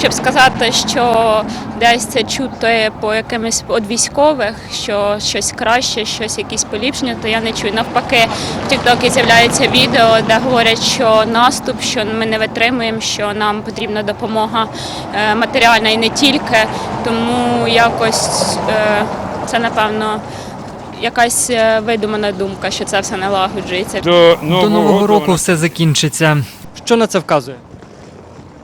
щоб сказати, що десь це чути по якимось від військових, що щось краще, щось якісь поліпшення, то я не чую. Навпаки, в Тіктокі з'являються відео, де говорять, що наступ, що ми не витримуємо, що нам потрібна допомога е, матеріальна і не тільки. Тому якось е, це напевно. Якась е, видумана думка, що це все налагоджується. До До нового року все закінчиться. Що на це вказує?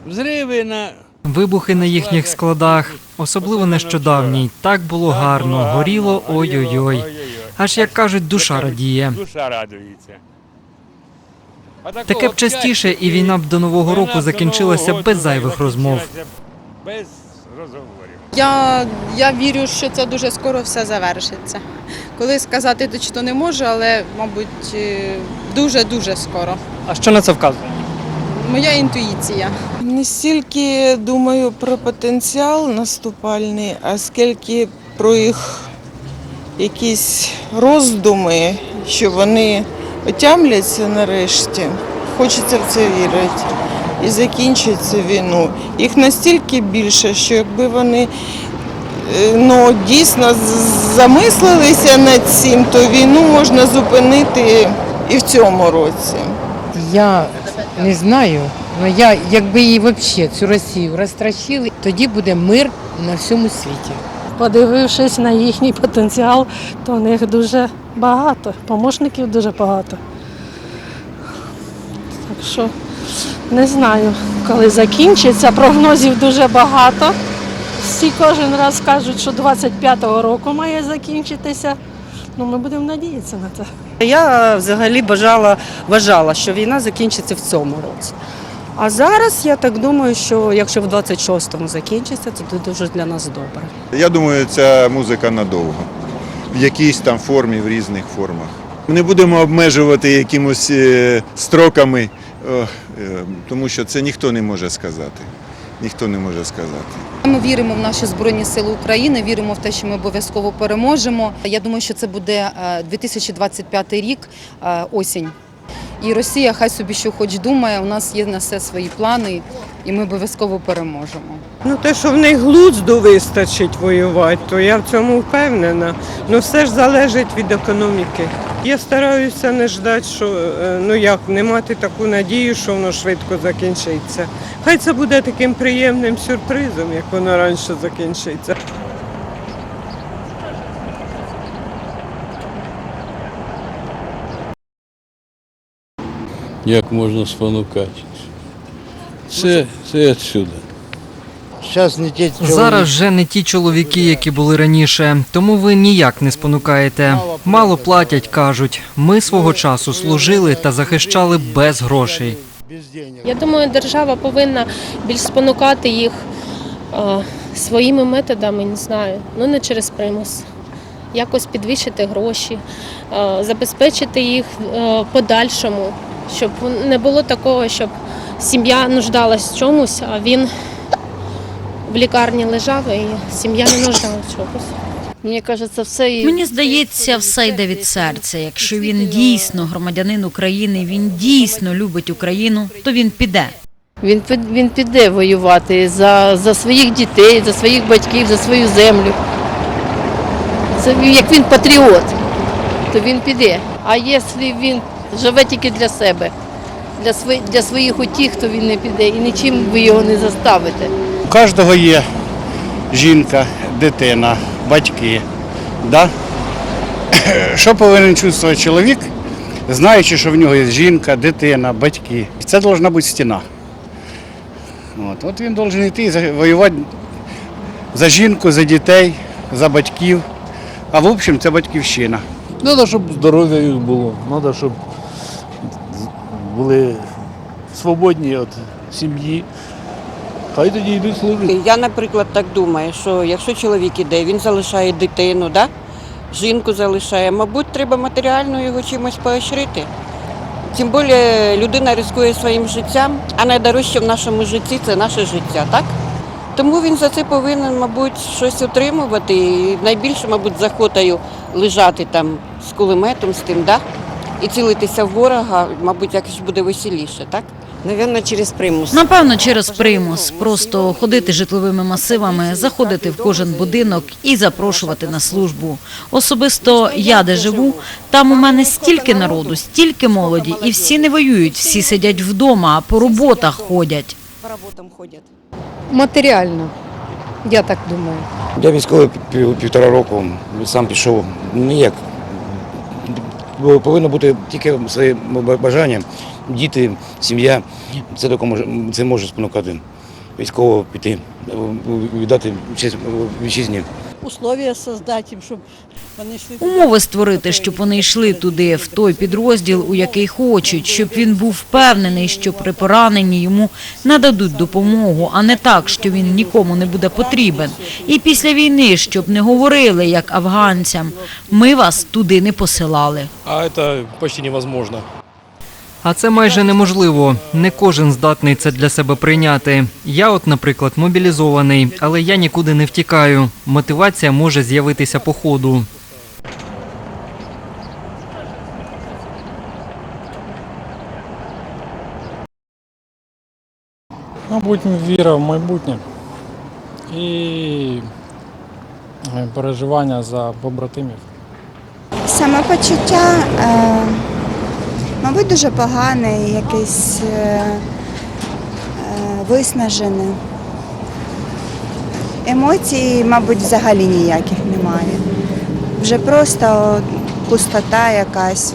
Взриви на Вибухи на їхніх складах, особливо нещодавній. Так було гарно, горіло ой-ой-ой. Аж як кажуть, душа радіє. Душа радується. Таке б частіше, і війна б до нового року закінчилася без зайвих розмов. Без розговорів. Я, я вірю, що це дуже скоро все завершиться. Коли сказати точно не можу, але, мабуть, е, дуже-дуже скоро. А що на це вказує? Моя інтуїція. Не стільки думаю про потенціал наступальний, а скільки про їх якісь роздуми, що вони отямляться нарешті. Хочеться в це вірити. І закінчать цю війну. Їх настільки більше, що якби вони е, ну, дійсно замислилися над цим, то війну можна зупинити і в цьому році. Я не знаю, але я, якби її взагалі цю Росію розтращили, тоді буде мир на всьому світі. Подивившись на їхній потенціал, то в них дуже багато, помощників дуже багато. Так що не знаю, коли закінчиться. Прогнозів дуже багато. Всі кожен раз кажуть, що 25-го року має закінчитися. Ну, ми будемо надіятися на це. Я взагалі бажала, вважала, що війна закінчиться в цьому році. А зараз я так думаю, що якщо в 26-му закінчиться, то це дуже для нас добре. Я думаю, ця музика надовго. В якійсь там формі, в різних формах. Не будемо обмежувати якимось е, строками, е, тому що це ніхто не може сказати. Ніхто не може сказати. Ми віримо в наші збройні сили України, віримо в те, що ми обов'язково переможемо. Я думаю, що це буде е, 2025 рік, е, осінь. І Росія хай собі що хоч думає. У нас є на все свої плани, і ми обов'язково переможемо. Ну, те, що в них глузду вистачить воювати, то я в цьому впевнена. Ну все ж залежить від економіки. Я стараюся не ждати, що е, ну як не мати таку надію, що воно швидко закінчиться. Хай це буде таким приємним сюрпризом, як воно раніше закінчиться. Як можна спонукати? Це, це відсюди. Зараз вже не ті чоловіки, які були раніше, тому ви ніяк не спонукаєте. Мало платять, кажуть. Ми свого часу служили та захищали без грошей. Я думаю, держава повинна більш спонукати їх е, своїми методами, не знаю, ну не через примус. Якось підвищити гроші, е, забезпечити їх е, подальшому, щоб не було такого, щоб сім'я нуждалась в чомусь, а він в лікарні лежав і сім'я не нуждалась в чомусь. Мені кажеться, все і Мені здається, все йде від серця. Якщо він дійсно громадянин України, він дійсно любить Україну, то він піде. Він, він піде воювати за, за своїх дітей, за своїх батьків, за свою землю. Це як він патріот, то він піде. А якщо він живе тільки для себе, для, свої, для своїх утіх, то він не піде. І нічим ви його не заставите. У кожного є жінка, дитина, батьки. Да? Що повинен чувствувати чоловік, знаючи, що в нього є жінка, дитина, батьки. Це повинна бути стіна. От, От він повинен йти і воювати за жінку, за дітей, за батьків. А в общем, це батьківщина. Треба, щоб здоров'я їх було. Треба, щоб були свободні від сім'ї. Хай тоді йдуть служити. Я, наприклад, так думаю, що якщо чоловік іде, він залишає дитину, да? жінку залишає, мабуть, треба матеріально його чимось поощрити. Тим більше людина ризикує своїм життям, а найдорожче в нашому житті це наше життя, так? Тому він за це повинен, мабуть, щось отримувати. І найбільше, мабуть, з охотою лежати там з кулеметом, з тим, да? І цілитися в ворога, мабуть, якось буде веселіше, так? Навірно, через примус. Напевно, через примус. Просто ходити житловими масивами, заходити в кожен будинок і запрошувати на службу. Особисто я де живу, там у мене стільки народу, стільки молоді, і всі не воюють, всі сидять вдома, а по роботах ходять. По роботам ходять. Матеріально, я так думаю. Я військовий пів- півтора року, сам пішов. Ніяк. Повинно бути тільки своє бажання, діти, сім'я. Це допоможе, це може спонукати військового піти, віддати честь вітчизні. Условия создати їм, щоб вони йшли. Умови створити, щоб вони йшли туди, в той підрозділ, у який хочуть, щоб він був впевнений, що при пораненні йому нададуть допомогу, а не так, що він нікому не буде потрібен. І після війни, щоб не говорили, як афганцям, ми вас туди не посилали. А це почти невозможно. А це майже неможливо. Не кожен здатний це для себе прийняти. Я, от, наприклад, мобілізований, але я нікуди не втікаю. Мотивація може з'явитися по ходу. Мабуть, віра в майбутнє і е, переживання за побратимів. Самопочуття, е, мабуть, дуже погане, і якесь е, е, виснажене. Емоцій, мабуть, взагалі ніяких немає. Вже просто пустота якась.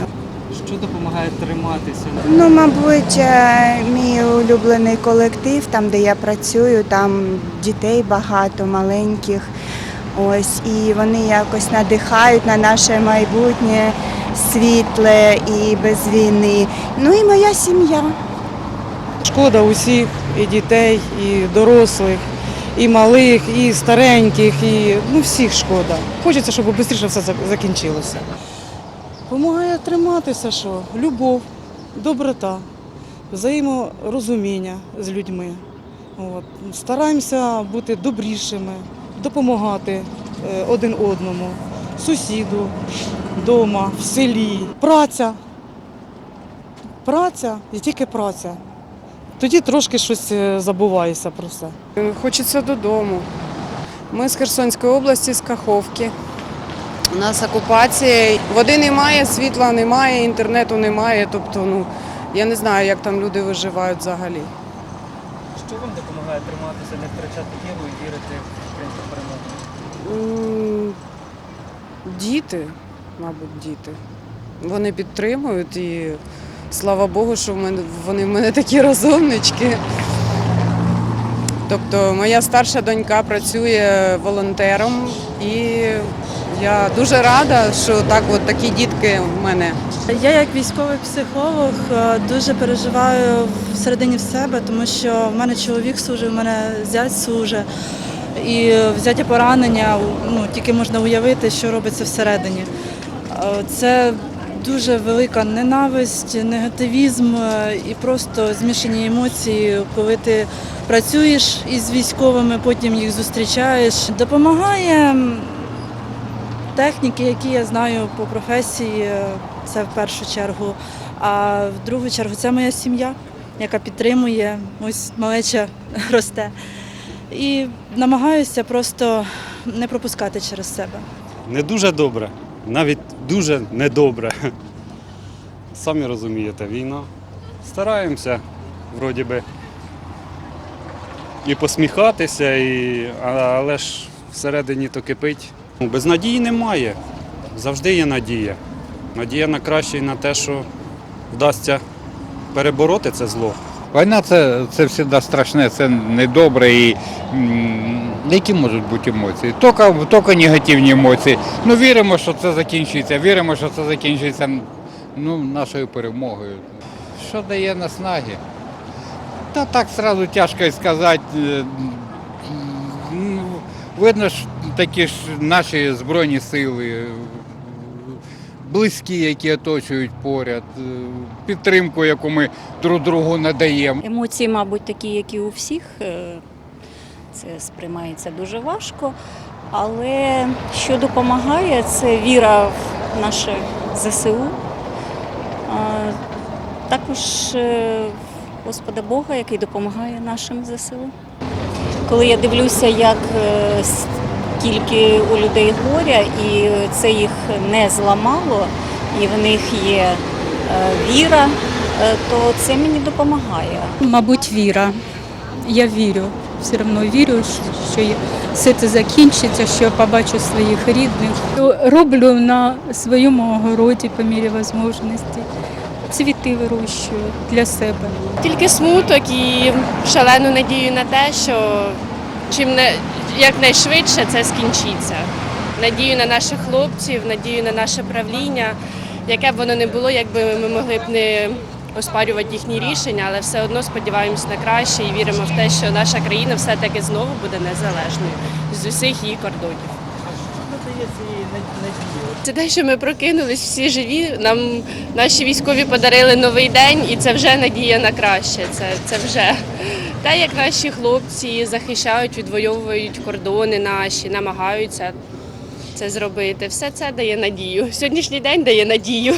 Що допомагає триматися? Ну, мабуть, е, мій улюблений колектив, там, де я працюю, там дітей багато, маленьких. Ось, і вони якось надихають на наше майбутнє світле і без війни. Ну і моя сім'я. Шкода усіх, і дітей, і дорослих, і малих, і стареньких, і ну всіх шкода. Хочеться, щоб швидше все закінчилося. Помагає триматися, що любов, доброта, взаєморозуміння з людьми. От. Стараємося бути добрішими, допомагати е, один одному, сусіду, вдома, в селі. Праця. Праця і тільки праця. Тоді трошки щось е, забуваєшся про все. Хочеться додому. Ми з Херсонської області, з Каховки. У нас окупація. Води немає, світла немає, інтернету немає. Тобто, ну, я не знаю, як там люди виживають взагалі. Що вам допомагає триматися, не втрачати віру і вірити в українську перемогу? Діти, мабуть, діти. Вони підтримують і слава Богу, що вони в мене такі розумнички. Тобто моя старша донька працює волонтером і я дуже рада, що так от такі дітки в мене. Я як військовий психолог е, дуже переживаю всередині в себе, тому що в мене чоловік служить, в мене зять служить. І взяття поранення, ну тільки можна уявити, що робиться всередині. Е, Це дуже велика ненависть, негативізм е, і просто змішані емоції, коли ти працюєш із військовими, потім їх зустрічаєш. Допомагає техніки, які я знаю по професії, е, це в першу чергу. А в другу чергу це моя сім'я, яка підтримує, ось малеча росте. І намагаюся просто не пропускати через себе. Не дуже добре, навіть дуже недобре. Самі розумієте, війна. Стараємося, вроді би, і посміхатися, і, але ж всередині то кипить. Ну, Без надії немає. Завжди є надія. Надія на краще і на те, що вдасться перебороти це зло. Війна це, це завжди страшне, це недобре і які можуть бути емоції? Тільки, тільки негативні емоції. Ну віримо, що це закінчиться, віримо, що це закінчиться ну, нашою перемогою. Що дає наснаги? Та так одразу тяжко і сказати. Е, ну, Видно ж такі ж наші Збройні сили, близькі, які оточують поряд, е, підтримку, яку ми друг другу надаємо. Емоції, мабуть, такі, як і у всіх. Е, Це сприймається дуже важко. Але що допомагає, це віра в наше ЗСУ, також е, Господа Бога, який допомагає нашим ЗСУ. Коли я дивлюся, як скільки у людей горя, і це їх не зламало, і в них є е, віра, е, то це мені допомагає. Мабуть, віра. Я вірю. Все одно вірю, що все це закінчиться, що я побачу своїх рідних. Роблю на своєму огороді по мірі можливості. Цвіти вирощую для себе. Тільки смуток і шалену надію на те, що чим не якнайшвидше це скінчиться. Надію на наших хлопців, надію на наше правління, яке б воно не було, якби ми могли б не оспарювати їхні рішення, але все одно сподіваємось на краще і віримо в те, що наша країна все-таки знову буде незалежною з усіх її кордонів. Це те, що ми прокинулись всі живі. Нам наші військові подарили новий день, і це вже надія на краще. Це, це вже те, як наші хлопці захищають, відвоюють кордони наші, намагаються це зробити. Все це дає надію. Сьогоднішній день дає надію.